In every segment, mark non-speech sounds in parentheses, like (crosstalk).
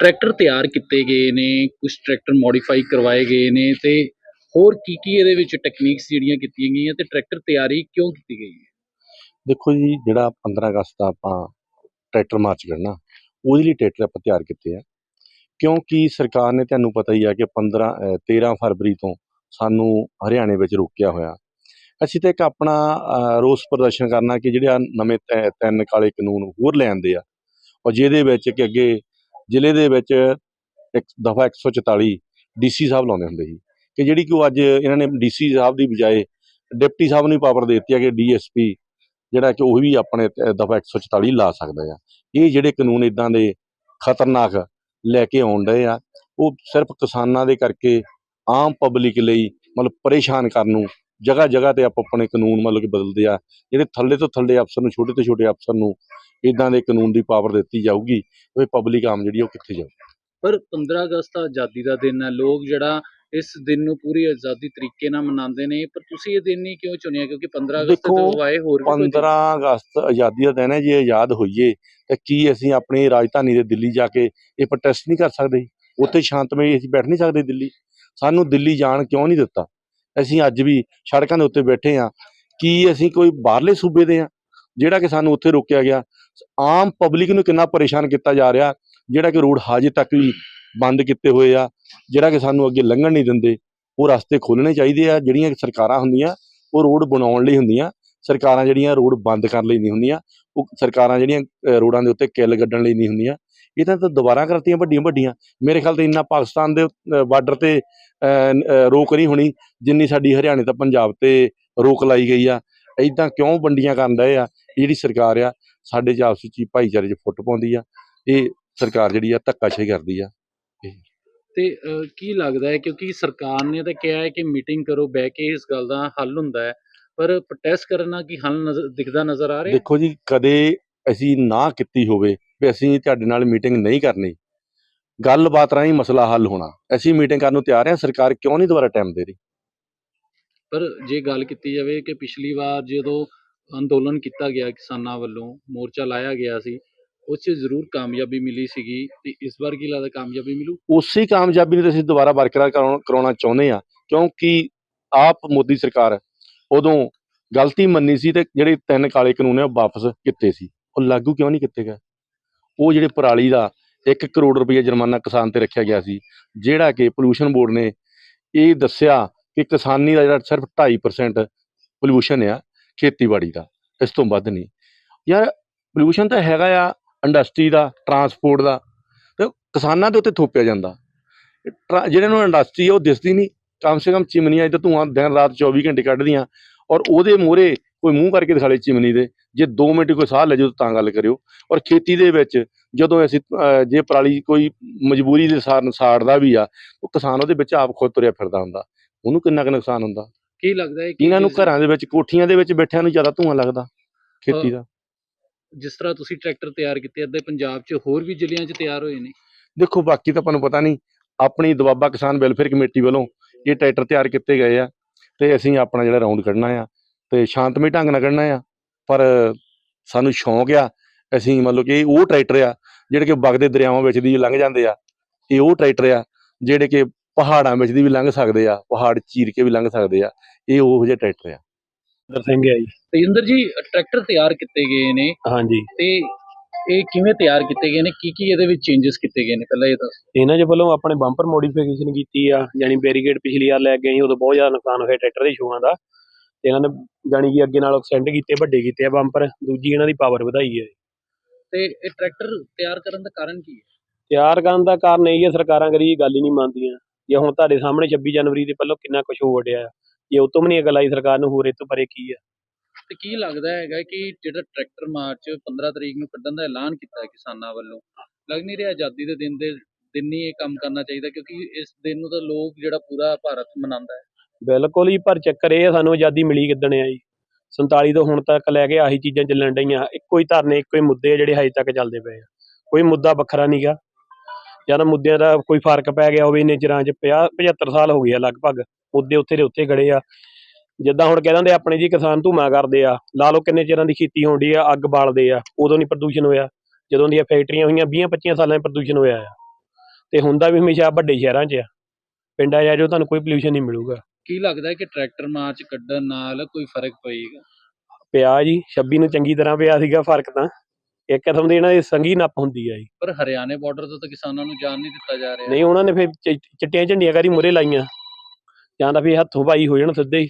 Tractor ਤਿਆਰ ਕੀਤੇ ਗਏ ਨੇ ਕੁਝ ਟਰੈਕਟਰ ਮੋਡੀਫਾਈ ਕਰਵਾਏ ਗਏ ਨੇ ਤੇ ਹੋਰ ਕੀ ਕੀ ਇਹਦੇ ਵਿੱਚ ਟੈਕਨੀਕਸ ਜਿਹੜੀਆਂ ਕੀਤੀਆਂ ਗਈਆਂ ਤੇ ਟਰੈਕਟਰ ਤਿਆਰੀ ਕਿਉਂ ਕੀਤੀ ਗਈ ਹੈ? ਦੇਖੋ ਜੀ ਜਿਹੜਾ 15 ਅਗਸਤ ਦਾ ਆਪਾਂ ਟਰੈਕਟਰ ਮਾਰਚ ਕਰਨਾ ਉਹਦੇ ਲਈ ਟਰੈਕਟਰ ਆਪਾਂ ਤਿਆਰ ਕੀਤੇ ਆ। ਕਿਉਂਕਿ ਸਰਕਾਰ ਨੇ ਤੁਹਾਨੂੰ ਪਤਾ ਹੀ ਆ ਕਿ 15 ਅ, 13 ਫਰਵਰੀ ਤੋਂ ਸਾਨੂੰ ਹਰਿਆਣੇ ਵਿੱਚ ਰੋਕਿਆ ਹੋਇਆ। ਅਸੀਂ ਤਾਂ ਇੱਕ ਆਪਣਾ ਰੋਸ ਪ੍ਰਦਰਸ਼ਨ ਕਰਨਾ ਕਿ ਜਿਹੜੇ ਆਹ ਨਵੇਂ ਤੈ- ਤਿੰਨ ਕਾਲੇ ਕਾਨੂੰਨ ਹੋਰ ਲੈ ਆਂਦੇ ਆ ਔਰ ਜਿਹਦੇ ਵਿੱਚ ਕਿ ਅੱਗੇ ਜ਼ਿਲ੍ਹੇ ਦੇ ਵਿੱਚ ਇੱਕ ਦਫਾ 144 ਡੀਸੀ ਸਾਹਿਬ ਲਾਉਂਦੇ ਹੁੰਦੇ ਸੀ, ਕਿ ਜਿਹੜੀ ਕਿ ਉਹ ਅੱਜ ਇਹਨਾਂ ਨੇ ਡੀਸੀ ਸਾਹਿਬ ਦੀ ਬਜਾਏ ਡਿਪਟੀ ਸਾਹਿਬ ਨੂੰ ਪਾਵਰ ਦੇ ਦਿੱਤੀ ਆ ਕਿ ਡੀਐਸਪੀ ਜਿਹੜਾ ਕਿ ਉਹ ਵੀ ਆਪਣੇ ਦਫਾ 144 ਲਾ ਸਕਦਾ ਆ। ਇਹ ਜਿਹੜੇ ਕਾਨੂੰਨ ਇਦਾਂ ਦੇ ਖਤਰਨਾਕ ਲੈ ਕੇ ਆਉਣ ਰਹੇ ਆ, ਉਹ ਸਿਰਫ ਕਿਸਾਨਾਂ ਦੇ ਕਰਕੇ ਆਮ ਪਬਲਿਕ ਲਈ ਮਤਲਬ ਪਰੇਸ਼ਾਨ ਕਰਨ ਨੂੰ ਜਗ੍ਹਾ ਜਗ੍ਹਾ ਤੇ ਆਪ ਆਪਣੇ ਕਾਨੂੰਨ ਮਤਲਬ ਕਿ ਬਦਲਦੇ ਆ। ਜਿਹੜੇ ਥੱਲੇ ਤੋਂ ਥੱਲੇ ਅਫਸਰ ਨੂੰ ਛੋਟੇ ਤੋਂ ਛੋਟੇ ਅਫਸਰ ਨੂੰ ਇਦਾਂ ਦੇ ਕਾਨੂੰਨ ਦੀ ਪਾਵਰ ਦਿੱਤੀ ਜਾਊਗੀ ਉਹ ਪਬਲਿਕ ਆਮ ਜਿਹੜੀ ਉਹ ਕਿੱਥੇ ਜਾਊ ਪਰ 15 ਅਗਸਤ ਆਜ਼ਾਦੀ ਦਾ ਦਿਨ ਹੈ ਲੋਕ ਜਿਹੜਾ ਇਸ ਦਿਨ ਨੂੰ ਪੂਰੀ ਆਜ਼ਾਦੀ ਤਰੀਕੇ ਨਾਲ ਮਨਾਉਂਦੇ ਨੇ। ਪਰ ਤੁਸੀਂ ਇਹ ਦਿਨ ਹੀ ਕਿਉਂ ਚੁਣਿਆ? ਕਿਉਂਕਿ 15 ਅਗਸਤ ਦੇਖੋ, ਤੋਂ ਆਏ ਹੋਰ ਵੀ ਕੋਈ 15 ਅਗਸਤ ਆਜ਼ਾਦੀ ਦਾ ਦਿਨ ਹੈ। ਜੇ ਆਜ਼ਾਦ ਹੋਈਏ ਤਾਂ ਕੀ ਅਸੀਂ ਆਪਣੀ ਰਾਜਧਾਨੀ ਦੇ ਦਿੱਲੀ ਜਾ ਕੇ ਇਹ ਪ੍ਰੋਟੈਸਟ ਨਹੀਂ ਕਰ ਸਕਦੇ? ਉੱਥੇ ਸ਼ਾਂਤਮਈ ਅਸੀਂ ਬੈਠ ਨਹੀਂ ਸਕਦੇ ਦਿੱਲੀ। ਸਾਨੂੰ ਦਿੱਲੀ ਜਾਣ ਕਿਉਂ ਨਹੀਂ ਦਿੱਤਾ? ਅਸੀਂ ਅੱਜ ਵੀ ਸੜਕਾਂ ਦੇ ਉੱਤੇ ਬੈਠੇ ਆ ਕੀ ਅਸੀਂ ਕੋਈ ਬਾਹਰਲੇ ਸੂਬੇ ਦੇ ਆ ਜਿਹੜਾ ਕਿ ਸਾਨੂੰ ਉੱਥੇ ਰੋਕਿਆ ਗਿਆ। ਆਮ ਪਬਲਿਕ ਨੂੰ ਕਿੰਨਾ ਪਰੇਸ਼ਾਨ ਕੀਤਾ ਜਾ ਰਿਹਾ, ਜਿਹੜਾ ਕਿ ਰੋਡ ਹਾਜੇ ਤੱਕ ਵੀ ਬੰਦ ਕੀਤੇ ਹੋਏ ਆ, ਜਿਹੜਾ ਕਿ ਸਾਨੂੰ ਅੱਗੇ ਲੰਘਣ ਨਹੀਂ ਦਿੰਦੇ। ਉਹ ਰਸਤੇ ਖੋਲਣੇ ਚਾਹੀਦੇ ਆ, ਜਿਹੜੀਆਂ ਸਰਕਾਰਾਂ ਹੁੰਦੀਆਂ, ਉਹ ਰੋਡ ਬਣਾਉਣ ਲਈ ਹੁੰਦੀਆਂ, ਸਰਕਾਰਾਂ ਜਿਹੜੀਆਂ ਰੋਡ ਬੰਦ ਕਰਨ ਲਈ ਨਹੀਂ ਹੁੰਦੀਆਂ, ਉਹ ਸਰਕਾਰਾਂ ਜਿਹੜੀਆਂ ਰੋਡਾਂ ਦੇ ਉੱਤੇ ਕਿੱਲ ਗੱਡਣ ਲਈ ਨਹੀਂ ਹੁੰਦੀਆਂ। ਇਹ ਤਾਂ ਦੁਬਾਰਾ ਕਰਤੀਆਂ ਵੱਡੀਆਂ ਵੱਡੀਆਂ। ਮੇਰੇ ਖਿਆਲ ਤੇ ਇੰਨਾ ਪਾਕਿਸਤਾਨ ਦੇ ਬਾਰਡਰ ਤੇ ਰੋਕ ਨਹੀਂ ਹੋਣੀ ਜਿੰਨੀ ਸਾਡੀ ਹਰਿਆਣੇ ਤੇ ਪੰਜਾਬ ਤੇ ਰੋਕ ਲਾਈ ਗਈ ਆ। ਇਦਾਂ ਕਿਉਂ ਵੰਡੀਆਂ ਡਏ ਆ? ਇਹ ਜਿਹੜੀ ਸਰਕਾਰ ਆ ਸਾਡੇ ਚ ਆਪਸ ਵਿੱਚ ਹੀ ਭਾਈਚਾਰੇ 'ਚ ਫੁੱਟ ਪਾਉਂਦੀ ਆ। ਇਹ ਸਰਕਾਰ ਜਿਹੜੀ ਆ ਧੱਕਾਸ਼ਾਹੀ ਕਰਦੀ ਆ। ਤੇ ਕੀ ਲੱਗਦਾ ਹੈ ਕਿਉਂਕਿ ਸਰਕਾਰ ਨੇ ਤਾਂ ਕਿਹਾ ਹੈ ਕਿ ਮੀਟਿੰਗ ਕਰੋ ਬਹਿ ਕੇ ਇਸ ਗੱਲ ਦਾ ਹੱਲ ਹੁੰਦਾ ਹੈ। ਪਰ ਪ੍ਰੋਟੈਸਟ ਕਰਨਾ ਕੀ ਹੱਲ ਨਜ਼ਰ ਦਿਖਦਾ ਨਜ਼ਰ ਆ ਰਿਹਾ? ਦੇਖੋ ਜੀ ਕਦੇ ਅਸੀਂ ਨਾ ਕੀਤੀ ਹੋਵੇ ਵੀ ਅਸੀਂ ਤੁਹਾਡੇ ਨਾਲ ਮੀਟਿੰਗ ਨਹੀਂ ਕਰਨੀ। ਗੱਲਬਾਤ ਰਾਹੀਂ ਮਸਲਾ ਹੱਲ ਹੋਣਾ। ਅਸੀਂ ਮੀਟਿੰਗ ਕਰਨ ਨੂੰ ਤਿਆਰ ਹਾਂ ਸਰਕਾਰ ਕਿਉਂ ਨਹੀਂ ਦੁਬਾਰਾ ਟਾਈਮ ਦੇ ਰਹੀ? ਪਰ ਜੇ ਗੱਲ ਕੀਤੀ ਜਾਵੇ ਕਿ ਪਿਛਲੀ ਵਾਰ ਜਦੋਂ ਅੰਦੋਲਨ ਕੀਤਾ ਗਿਆ ਕਿਸਾਨਾਂ ਵੱਲੋਂ ਮੋਰਚਾ ਲਾਇਆ ਗਿਆ ਸੀ ਉਸ 'ਚ ਜ਼ਰੂਰ ਕਾਮਯਾਬੀ ਮਿਲੀ ਸੀਗੀ। ਤੇ ਇਸ ਵਾਰ ਕੀ ਲੱਗਦਾ ਕਾਮਯਾਬੀ ਮਿਲੂ? ਉਸੇ ਕਾਮਯਾਬੀ ਨੂੰ ਅਸੀਂ ਦੁਬਾਰਾ ਬਰਕਰਾਰ ਕਰਾਉਣ- ਕਰਾਉਣਾ ਚਾਹੁੰਦੇ ਆ ਕਿਉਂਕਿ ਆਪ ਮੋਦੀ ਸਰਕਾਰ ਉਦੋਂ ਗਲਤੀ ਮੰਨੀ ਸੀ ਤੇ ਜਿਹੜੇ ਤਿੰਨ ਕਾਲੇ ਕਾਨੂੰਨ ਆ ਉਹ ਵਾਪਸ ਕੀਤੇ ਸੀ। ਉਹ ਲਾਗੂ ਕਿਉਂ ਨਹੀਂ ਕੀਤੇ ਗਏ? ਉਹ ਜਿਹੜੇ ਪਰਾਲੀ ਦਾ 1 ਕਰੋੜ ਰੁਪਏ ਜੁਰਮਾਨਾ ਕਿਸਾਨ ਤੇ ਰੱਖਿਆ ਗਿਆ ਸੀ, ਜਿਹੜਾ ਕਿ ਪੋਲੂਸ਼ਨ ਬੋਰਡ ਨੇ ਇਹ ਦੱਸਿਆ ਕਿ ਕਿਸਾਨੀ ਦਾ ਜਿਹੜਾ ਸਿਰਫ 2.5% ਪੋਲੂਸ਼ਨ ਆ ਖੇਤੀਬਾੜੀ ਦਾ, ਇਸ ਤੋਂ ਵੱਧ ਨਹੀਂ। ਯਾਰ ਪੋਲੂਸ਼ਨ ਤਾਂ ਹੈਗਾ ਆ ਇੰਡਸਟਰੀ ਦਾ ਟਰਾਂਸਪੋਰਟ ਦਾ, ਤੇ ਕਿਸਾਨਾਂ ਦੇ ਉੱਤੇ ਥੋਪਿਆ ਜਾਂਦਾ। ਟਰਾ- ਜਿਹੜੇ ਨੂੰ ਇੰਡਸਟਰੀ ਆ ਉਹ ਦਿਸਦੀ ਨਹੀਂ, ਕਮ ਸੇ ਕਮ ਚਿਮਨੀਆਂ ਤੇ ਧੂਆਂ ਦਿਨ ਰਾਤ 24 ਘੰਟੇ ਕੱਢਦੀਆਂ ਔਰ ਉਹਦੇ ਮੂਹਰੇ ਕੋਈ ਮੂੰਹ ਕਰਕੇ ਦਿਖਾਲੇ ਚਿਮਨੀ ਦੇ ਜੇ 2 ਮਿੰਟ ਕੋਈ ਸਾਹ ਲੈ ਜਾਓ ਤਾਂ ਗੱਲ ਕਰਿਓ। ਔਰ ਖੇਤੀ ਦੇ ਵਿੱਚ ਜਦੋਂ ਅਸੀਂ ਜੇ ਪਰਾਲੀ ਕੋਈ ਮਜਬੂਰੀ ਦੇ ਸਾਰਨ ਸਾੜਦਾ ਵੀ ਆ ਉਹ ਕਿਸਾਨ ਉਹਦੇ ਵਿੱਚ ਆਪ ਖੁਦ ਤੁਰਿਆ ਫਿਰਦਾ ਹੁੰਦਾ। ਉਹਨੂੰ ਕਿੰਨਾ ਕੁ ਨੁਕਸਾਨ ਹੁੰਦਾ? ਕੀ ਲੱਗਦਾ ਹੈ ਕਿ ਇਹਨਾਂ ਨੂੰ ਘਰਾਂ ਦੇ ਵਿੱਚ ਕੋਠੀਆਂ ਦੇ ਵਿੱਚ ਬੈਠਿਆਂ ਨੂੰ ਜ਼ਿਆਦਾ ਧੂਆਂ ਲੱਗਦਾ ਖੇਤੀ ਦਾ। ਜਿਸ ਤਰ੍ਹਾਂ ਤੁਸੀਂ ਟਰੈਕਟਰ ਤਿਆਰ ਕੀਤੇ ਅੱਧੇ ਪੰਜਾਬ 'ਚ ਹੋਰ ਵੀ ਜ਼ਿਲ੍ਹਿਆਂ 'ਚ ਤਿਆਰ ਹੋਏ ਨੇ। ਦੇਖੋ ਬਾਕੀ ਤਾਂ ਆਪਾਂ ਨੂੰ ਪਤਾ ਨਹੀਂ ਆਪਣੀ ਦਵਾਬਾ ਕਿਸਾਨ ਵੈਲਫੇਅਰ ਕਮੇਟੀ ਵੱਲੋਂ ਇਹ ਟਰੈਕਟਰ ਤਿਆਰ ਕੀਤੇ ਗਏ ਆ ਤੇ ਅਸੀਂ ਆਪਣਾ ਜਿਹੜਾ ਰਾਉਂਡ ਕੱਢਣਾ ਆ। ਤੇ ਸ਼ਾਂਤਮਈ ਢੰਗ ਨਾਲ ਕੱਢਣਾ ਆ। ਪਰ ਸਾਨੂੰ ਸ਼ੌਂਕ ਆ ਅਸੀਂ ਮਤਲਬ ਕਿ ਉਹ ਟਰੈਕਟਰ ਆ ਜਿਹੜੇ ਕਿ ਵਗਦੇ ਦਰਿਆਵਾਂ ਵਿੱਚ ਦੀ ਲੰਘ ਜਾਂਦੇ ਆ ਇਹ ਉਹ ਟਰੈਕਟਰ ਆ ਜਿਹੜੇ ਕਿ ਪਹਾੜਾਂ ਵਿੱਚ ਦੀ ਵੀ ਲੰਘ ਸਕਦੇ ਆ ਪਹਾੜ ਚੀਰ ਕੇ ਵੀ ਲੰਘ ਸਕਦੇ ਆ ਇਹ ਉਹੋ ਜਿਹੇ ਟਰੈਕਟਰ ਆ। ਦਰ ਸਿੰਘ ਹੈ ਜੀ। ਤੇਜਿੰਦਰ ਜੀ ਟਰੈਕਟਰ ਤਿਆਰ ਕੀਤੇ ਗਏ ਨੇ। ਹਾਂਜੀ। ਤੇ ਇਹ ਕਿਵੇਂ ਤਿਆਰ ਕੀਤੇ ਗਏ ਨੇ? ਕੀ ਕੀ ਇਹਦੇ ਵਿੱਚ ਚੇਂਜਸ ਕੀਤੇ ਗਏ ਨੇ? ਪਹਿਲਾਂ ਇਹ ਦੱਸ। ਇਹਨਾਂ ਦੇ ਵੱਲੋਂ ਆਪਣੇ ਬੰਪਰ ਮੋਡੀਫਿਕੇਸ਼ਨ ਕੀਤੀ ਆ ਯਾਨੀ ਬੈਰੀਗੇਡ ਪਿਛਲੀ ਵਾਰ ਲੈ ਕੇ ਗਏ ਸੀ ਉਦੋਂ ਬਹੁਤ ਜ਼ਿਆਦਾ ਨੁਕਸਾਨ ਹੋਇਆ ਟਰੈਕਟਰ ਦੇ ਸ਼ੋਆਂ ਦਾ। ਤੇ ਇਹਨਾਂ ਨੇ ਜਾਣੀ ਕਿ ਅੱਗੇ ਨਾਲੋਂ ਐਕਸਟੈਂਡ ਕੀਤੇ ਵੱਡੇ ਕੀਤੇ ਆ ਬੰਪਰ ਦੂਜੀ ਇਹਨਾਂ ਦੀ ਪਾਵਰ ਵਧਾਈ ਹੈ। ਤੇ ਇਹ ਟਰੈਕਟਰ ਤਿਆਰ ਕਰਨ ਦਾ ਕਾਰਨ ਕੀ ਹੈ? ਤਿਆਰ ਕਰਨ ਦਾ ਕਾਰਨ ਇਹ ਹੈ ਸਰਕਾਰਾਂ ਕਰੀ ਗੱਲ ਹੀ ਨਹੀਂ ਮੰਨਦੀਆਂ। ਜੇ ਹੁਣ ਤੁਹਾਡੇ ਸਾਹਮਣੇ 26 ਜਨਵਰੀ ਦੇ ਪਹਿਲਾਂ ਕਿੰਨਾ ਕੁਝ ਹੋ ਵੜਿਆ ਆ ਜੇ ਉਹ ਤੋਂ ਵੀ ਨਹੀਂ ਅਗਲ ਆਈ ਸਰਕਾਰ ਨੂੰ ਹੋਰ ਇਹ ਤੋਂ ਪਰੇ ਕੀ ਆ? ਤੇ ਕੀ ਲੱਗਦਾ ਹੈਗਾ ਕਿ ਜਿਹੜਾ ਟਰੈਕਟਰ ਮਾਰਚ 15 ਤਰੀਕ ਨੂੰ ਕੱਢਣ ਦਾ ਐਲਾਨ ਕੀਤਾ ਹੈ ਕਿਸਾਨਾਂ ਵੱਲੋਂ ਲੱਗ ਨਹੀਂ ਰਿਹਾ ਆਜ਼ਾਦੀ ਦੇ ਦਿਨ ਦੇ ਦਿਨ ਹੀ ਇਹ ਕੰਮ ਕਰਨਾ ਚਾਹੀਦਾ ਕਿਉਂਕਿ ਇਸ ਦਿਨ ਨੂੰ ਤਾਂ ਲੋਕ ਜਿਹੜਾ ਪੂਰਾ ਭਾਰਤ ਮਨਾਉਂਦਾ ਹੈ। ਬਿਲਕੁਲ ਹੀ ਪਰ ਚੱਕਰ ਇਹ ਆ, ਸਾਨੂੰ ਆਜ਼ਾਦੀ ਮਿਲੀ ਕਿੱਦਣ ਆ ਜੀ? 47 ਤੋਂ ਹੁਣ ਤੱਕ ਲੈ ਕੇ ਆਹੀ ਚੀਜ਼ਾਂ ਚੱਲਣ ਡਈਆਂ, ਇੱਕੋ ਹੀ ਧਰਨੇ, ਇੱਕੋ ਹੀ ਮੁੱਦੇ ਆ ਜਿਹੜੇ ਹਜੇ ਤੱਕ ਚੱਲਦੇ ਪਏ ਆ। ਕੋਈ ਮੁੱਦਾ ਵੱਖਰਾ ਨਹੀਂਗਾ ਜਾਂ ਮੁੱਦਿਆਂ ਦਾ ਕੋਈ ਫ਼ਰਕ ਪੈ ਗਿਆ ਹੋਵੇ, ਇੰਨੇ ਚਿਰਾਂ 'ਚ 50 75 ਸਾਲ ਹੋ ਗਏ ਆ ਲਗਭਗ, ਮੁੱਦੇ ਉੱਥੇ ਦੇ ਉੱਥੇ ਖੜੇ ਆ। ਜਿੱਦਾਂ ਹੁਣ ਕਹਿ ਦਿੰਦੇ ਆਪਣੇ ਜੀ ਕਿਸਾਨ ਧੂਮਾ ਕਰਦੇ ਆ, ਲਾ ਲਓ ਕਿੰਨੇ ਚਿਰਾਂ ਦੀ ਖੇਤੀ ਹੋਣੀ ਆ, ਅੱਗ ਬਾਲਦੇ ਆ, ਉਦੋਂ ਨਹੀਂ ਪ੍ਰਦੂਸ਼ਣ ਹੋਇਆ। ਜਦੋਂ ਦੀਆਂ ਫੈਕਟਰੀਆਂ ਹੋਈਆਂ 20 25 ਸਾਲਾਂ 'ਚ ਪ੍ਰਦੂਸ਼ਣ ਹੋਇਆ ਆ। ਤੇ ਹੁੰਦਾ ਵੀ ਹਮੇਸ਼ਾ ਵੱਡੇ ਸ਼ਹਿਰਾਂ 'ਚ ਆ। ਪਿੰਡਾਂ 'ਚ ਆ ਜਾਓ, ਤੁਹਾਨੂੰ ਕੋਈ ਪੋਲਿਊਸ਼ਨ ਨਹੀਂ ਮਿਲੂਗਾ। ਕੀ ਲੱਗਦਾ ਹੈ ਕਿ ਟਰੈਕਟਰ ਮਾਰਚ ਕੱਢਣ ਨਾਲ ਕੋਈ ਫ਼ਰਕ ਪਏਗਾ? ਪਿਆ ਜੀ 26 ਨੂੰ ਚੰਗੀ ਤਰ੍ਹਾਂ ਪਿਆ ਸੀਗਾ ਫ਼ਰਕ ਤਾਂ। ਇੱਕ ਕਿਸਮ ਦੀ ਇਹਨਾਂ ਦੀ ਸੰਗੀ ਨੱਪ ਹੁੰਦੀ ਆ ਜੀ। ਪਰ ਹਰਿਆਣੇ ਬਾਰਡਰ ਤੋਂ ਤਾਂ ਕਿਸਾਨਾਂ ਨੂੰ ਜਾਣ ਨਹੀਂ ਦਿੱਤਾ ਜਾ ਰਿਹਾ। ਨਹੀਂ ਉਹਨਾਂ ਨੇ ਫਿਰ ਚ- ਚਿੱਟੀਆਂ ਝੰਡੀਆਂ ਕਰੀ ਮੁਰੇ ਲਾਈਆਂ। ਜਾਂ ਤਾਂ ਫਿਰ ਹੱਥੋਂ ਪਾਈ ਹੋ ਜਾਣ ਸਿੱਧੇ ਹੀ।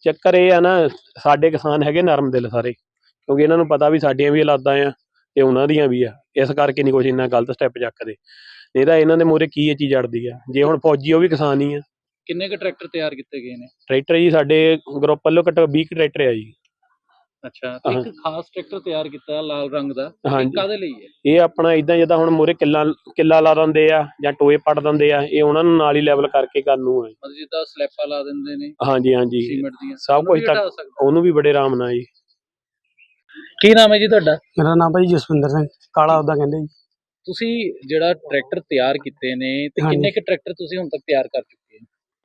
ਚੱਕਰ ਇਹ ਆ ਨਾ ਸਾਡੇ ਕਿਸਾਨ ਹੈਗੇ ਨਰਮ ਦਿਲ ਸਾਰੇ। ਕਿਉਂਕਿ ਇਹਨਾਂ ਨੂੰ ਪਤਾ ਵੀ ਸਾਡੀਆਂ ਵੀ ਔਲਾਦਾਂ ਆ ਤੇ ਉਹਨਾਂ ਦੀਆਂ ਵੀ ਆ। ਇਸ ਕਰਕੇ ਨਹੀਂ ਕੁਛ ਇੰਨਾ ਗਲਤ ਸਟੈਪ ਚੱਕਦੇ। ਨਹੀਂ ਤਾਂ ਇਹਨਾਂ ਦੇ ਮੂਹਰੇ ਕੀ ਇਹ ਚੀਜ਼ ਅੜਦੀ ਆ। ਜੇ ਹੁਣ ਫੌਜੀ ਉਹ ਵੀ ਕਿਸਾਨ ਹੀ ਆ। ਕਿੰਨੇ ਕੁ ਟਰੈਕਟਰ ਤਿਆਰ ਕੀਤੇ ਗਏ ਨੇ? ਟਰੈਕਟਰ ਜੀ ਸਾਡੇ ਗਰੁੱਪ ਵੱਲੋਂ ਘੱਟੋ 20 ਕੁ ਟਰੈਕਟਰ ਆ ਜੀ। ਅੱਛਾ ਤੇ ਇੱਕ ਖਾਸ ਟਰੈਕਟਰ ਤਿਆਰ ਕੀਤਾ ਲਾਲ ਰੰਗ ਦਾ। ਇਹ ਕਾਦੇ ਲਈ ਹੈ? ਇਹ ਆਪਣਾ ਇਦਾਂ ਜਿੱਦਾਂ ਹੁਣ ਮੂਹਰੇ ਕਿੱਲਾ ਕਿੱਲਾ ਲਾ ਦਿੰਦੇ ਆ ਜਾਂ ਟੋਏ ਪੱਟ ਦਿੰਦੇ ਆ ਇਹ ਉਹਨਾਂ ਨੂੰ ਨਾਲ ਹੀ ਲੈਵਲ ਕਰਕੇ ਕਰਨ ਨੂੰ ਹੈ ਮਤਲਬ ਜਿੱਦਾਂ ਸਲੈਪਾਂ ਲਾ ਦਿੰਦੇ ਨੇ ਹਾਂਜੀ ਹਾਂਜੀ। ਸੀਮੈਂਟ ਦੀਆਂ। ਸਭ ਕੁਝ ਤੱਕ। ਉਹਨੂੰ ਵੀ ਬੜੇ ਆਰਾਮ ਨਾਲ ਜੀ। ਕੀ ਨਾਮ ਹੈ ਜੀ ਤੁਹਾਡਾ? ਮੇਰਾ ਨਾਮ ਭਾਈ ਜਸਵਿੰਦਰ ਸਿੰਘ ਕਾਲਾ ਉਹਦਾ ਕਹਿੰਦੇ ਜੀ। ਤੁਸੀਂ ਜਿਹੜਾ ਟਰੈਕਟਰ ਤਿਆਰ ਕੀਤੇ ਨੇ ਤੇ। ਕਿੰਨੇ ਕੁ ਟਰੈਕਟਰ ਤੁਸੀਂ ਹੁਣ ਤੱਕ ਤਿਆਰ ਕਰ ਚੁੱਕੇ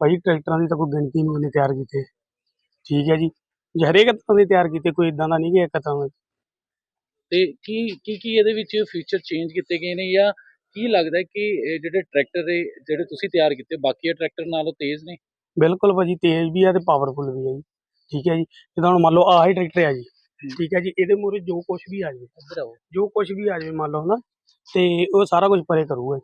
ਭਾਈ ਟਰੈਕਟਰਾਂ ਦੀ ਤਾਂ ਕੋਈ ਗਿਣਤੀ ਨਹੀਂ ਉਹਨੇ ਤਿਆਰ ਕੀਤੇ। ਠੀਕ ਹੈ ਜੀ। ਜੇ ਹਰੇਕ ਤਰ੍ਹਾਂ ਦੇ ਤਿਆਰ ਕੀਤੇ ਕੋਈ ਇਦਾਂ ਦਾ ਨਹੀਂ ਕਿ ਇੱਕ ਤਰ੍ਹਾਂ ਤੇ ਕੀ ਕੀ ਕੀ ਇਹਦੇ ਵਿੱਚ ਫੀਚਰ ਚੇਂਜ ਕੀਤੇ ਗਏ ਨੇ ਜਾਂ ਕੀ ਲੱਗਦਾ ਕਿ ਇਹ ਜਿਹੜੇ ਟਰੈਕਟਰ ਦੇ ਜਿਹੜੇ ਤੁਸੀਂ ਤਿਆਰ ਕੀਤੇ ਬਾਕੀ ਟਰੈਕਟਰ ਨਾਲੋਂ ਤੇਜ਼ ਨੇ? ਬਿਲਕੁਲ ਭਾਜੀ ਤੇਜ਼ ਵੀ ਆ ਤੇ ਪਾਵਰਫੁਲ ਵੀ ਆ ਜੀ। ਠੀਕ ਹੈ ਜੀ। ਜਿੱਦਾਂ ਹੁਣ ਮੰਨ ਲਓ ਆਹ ਹੀ ਟਰੈਕਟਰ ਆ ਜੀ। ਠੀਕ ਹੈ ਜੀ। ਇਹਦੇ ਮੂਹਰੇ ਜੋ ਕੁਝ ਵੀ ਆ ਜਾਵੇ ਜੋ ਕੁਝ ਵੀ ਆ ਜਾਵੇ ਮੰਨ ਲਓ ਨਾ ਤੇ ਉਹ ਸਾਰਾ ਕੁਝ ਪਰੇ ਕਰੂਗਾ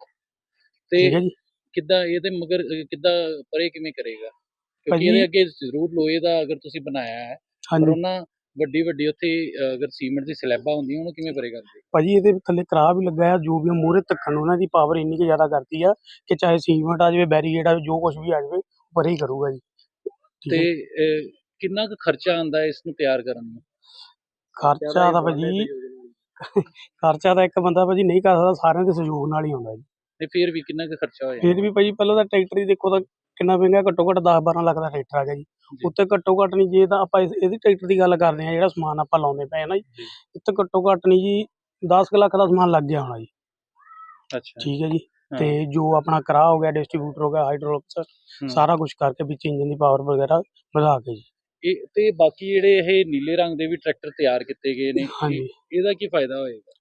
ਤੇ ਠੀਕ ਹੈ ਜੀ। ਕਿੱਦਾਂ ਇਹਦੇ ਮਗਰ ਅਹ, ਕਿੱਦਾਂ ਪਰੇ ਕਿਵੇਂ ਕਰੇਗਾ? ਕਿਉਂਕਿ ਭਾਜੀ- ਇਹਦੇ ਅੱਗੇ ਜ਼ਰੂਰ ਲੋਹੇ ਦਾ ਅਗਰ ਤੁਸੀਂ ਬਣਾਇਆ ਹੈ ਪਰ ਹਾਂਜੀ। ਉਹਨਾਂ ਵੱਡੀ ਵੱਡੀ ਉੱਥੇ ਅਗਰ ਸੀਮੈਂਟ ਦੀ ਸਲੈਬਾਂ ਹੁੰਦੀਆਂ ਉਹਨੂੰ ਕਿਵੇਂ ਪਰੇ ਕਰਦੇ? ਭਾਜੀ ਇਹਦੇ ਥੱਲੇ ਕਰਾ ਵੀ ਲੱਗਾ ਆ ਜੋ ਵੀ ਮੂਹਰੇ ਤੱਕਣ ਨੂੰ ਉਹਨਾਂ ਦੀ ਪਾਵਰ ਇੰਨੀ ਕੁ ਜ਼ਿਆਦਾ ਕਰਤੀ ਆ ਕਿ ਚਾਹੇ ਸੀਮੈਂਟ ਆ ਜਾਵੇ ਬੈਰੀਗੇਡ ਆ ਜਾਵੇ ਜੋ ਕੁਝ ਵੀ ਆ ਜਾਵੇ ਉਹ ਪਰੇ ਹੀ ਕਰੂਗਾ ਜੀ। ਠੀਕ ਤੇ ਹੈ। ਕਿੰਨਾ ਕੁ ਖਰਚਾ ਆਉਂਦਾ ਹੈ ਇਸ ਨੂੰ ਤਿਆਰ ਕਰਨ ਨੂੰ? ਖਰਚਾ ਤਾਂ ਭਾਜੀ (laughs) ਖਰਚਾ ਤਾਂ ਇੱਕ ਬੰਦਾ ਭਾਜੀ ਨਹੀਂ ਕਰ ਸਕਦਾ ਸਾਰਿਆਂ ਦੇ ਸਹਿਯੋਗ ਨਾਲ ਹੀ ਆਉਂਦਾ ਜੀ। ਤੇ ਫਿਰ ਵੀ ਕਿੰਨਾ ਕੁ ਖਰਚਾ ਹੋਇਆ? ਫਿਰ ਵੀ ਭਾਜੀ ਪਹਿਲਾਂ ਤਾਂ ਟਰੈਕਟਰ ਹੀ ਦੇਖੋ ਤਾਂ ਕਿੰਨਾ ਮਹਿੰਗਾ ਘੱਟੋ ਘੱਟ 10 12 ਲੱਖ ਦਾ ਟਰੈਕਟਰ ਆ ਗਿਆ ਜੀ। ਉੱਤੇ ਘੱਟੋ ਘੱਟ ਨਹੀਂ ਜੇ ਤਾਂ ਆਪਾਂ ਇਹਦੀ ਟਰੈਕਟਰ ਦੀ ਗੱਲ ਕਰਦੇ ਆ ਜਿਹੜਾ ਸਮਾਨ ਆਪਾਂ ਲਾਉਂਦੇ ਪਏ ਨਾ ਜੀ। ਇੱਥੇ ਘੱਟੋ ਘੱਟ ਨਹੀਂ ਜੀ 10 ਕੁ ਲੱਖ ਦਾ ਸਮਾਨ ਲੱਗ ਗਿਆ ਹੋਣਾ ਜੀ। ਅੱਛਾ। ਠੀਕ ਹੈ ਜੀ। ਤੇ ਜੋ ਆਪਣਾ ਕਰਾ ਹੋ ਗਿਆ ਡਿਸਟ੍ਰੀਬਿਊਟਰ ਹੋ ਗਿਆ ਹਾਈਡ੍ਰੋਲਿਕਸ ਹੂੰ। ਸਾਰਾ ਕੁਝ ਕਰਕੇ ਵਿੱਚ ਇੰਜਨ ਦੀ ਪਾਵਰ ਵਗੈਰਾ ਵਧਾ ਕੇ ਜੀ। ਇਹ ਤੇ ਬਾਕੀ ਜਿਹੜੇ ਇਹ ਨੀਲੇ ਰੰਗ ਦੇ ਵੀ ਟਰੈਕਟਰ ਤਿਆਰ ਕੀਤੇ ਗਏ ਨੇ ਇਹਦਾ ਕੀ ਫਾਇਦਾ ਹੋਏਗਾ?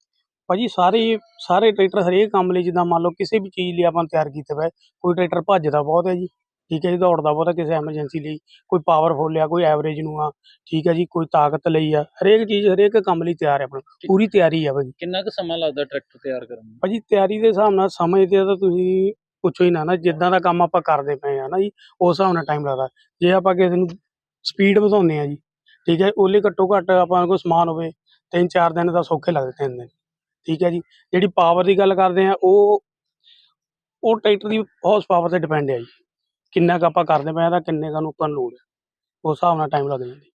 ਭਾਜੀ ਸਾਰੇ ਸਾਰੇ ਟਰੈਕਟਰ ਹਰੇਕ ਕੰਮ ਲਈ ਜਿੱਦਾਂ ਮੰਨ ਲਓ ਕਿਸੇ ਵੀ ਚੀਜ਼ ਲਈ ਆਪਾਂ ਤਿਆਰ ਕੀਤੇ ਪਏ। ਕੋਈ ਟਰੈਕਟਰ ਭੱਜਦਾ ਬਹੁਤ ਹੈ ਜੀ ਠੀਕ ਹੈ ਜੀ ਦੌੜਦਾ ਬਹੁਤ ਹੈ ਕਿਸੇ ਐਮਰਜੈਂਸੀ ਲਈ। ਕੋਈ ਪਾਵਰਫੁਲ ਆ ਕੋਈ ਐਵਰੇਜ ਨੂੰ ਆ ਠੀਕ ਹੈ ਜੀ ਕੋਈ ਤਾਕਤ ਲਈ ਆ। ਹਰੇਕ ਚੀਜ਼ ਹਰੇਕ ਕੰਮ ਲਈ ਤਿਆਰ ਹੈ ਆਪਣਾ। ਪੂਰੀ ਤਿਆਰੀ ਆ ਭਾਜੀ। ਕਿੰਨਾ ਕੁ ਸਮਾਂ ਲੱਗਦਾ ਟਰੈਕਟਰ ਤਿਆਰ ਕਰਨ ਨੂੰ? ਭਾਜੀ ਤਿਆਰੀ ਦੇ ਹਿਸਾਬ ਨਾਲ ਸਮੇਂ ਤੇ ਤਾਂ ਤੁਸੀਂ ਪੁੱਛੋ ਹੀ ਨਾ ਨਾ ਜਿੱਦਾਂ ਦਾ ਕੰਮ ਆਪਾਂ ਕਰਦੇ ਪਏ ਆ ਨਾ ਜੀ ਉਸ ਹਿਸਾਬ ਨਾਲ ਟਾਈਮ ਲੱਗਦਾ। ਜੇ ਆਪਾਂ ਕਿਸੇ ਨੂੰ ਸਪੀਡ ਵਧਾਉਂਦੇ ਆ ਜੀ ਠੀਕ ਹੈ ਉਹਲੇ ਘੱਟੋ ਘੱਟ ਆਪਾਂ ਕੋਲ ਸਮਾਨ ਹੋਵੇ ਤਿੰਨ ਚਾਰ ਦਿਨ ਦਾ ਸੌਖੇ ਲੱਗਦੇ ਤਿੰਨ ਦਿਨ। ਠੀਕ ਹੈ ਜੀ, ਜਿਹੜੀ ਪਾਵਰ ਦੀ ਗੱਲ ਕਰਦੇ ਆ ਉਹ ਉਹ ਟਰੈਕਟਰ ਦੀ ਹਾਰਸ ਪਾਵਰ ਤੇ ਡਿਪੈਂਡ ਹੈ ਜੀ। ਕਿੰਨਾ ਕੁ ਆਪਾਂ ਕਰਦੇ ਪਏ ਆ ਤਾਂ ਕਿੰਨੇ ਕੁ ਨੂੰ ਆਪਾਂ ਲੋੜ ਹੈ। ਉਸ ਹਿਸਾਬ ਨਾਲ ਟਾਈਮ ਲੱਗ ਜਾਂਦਾ।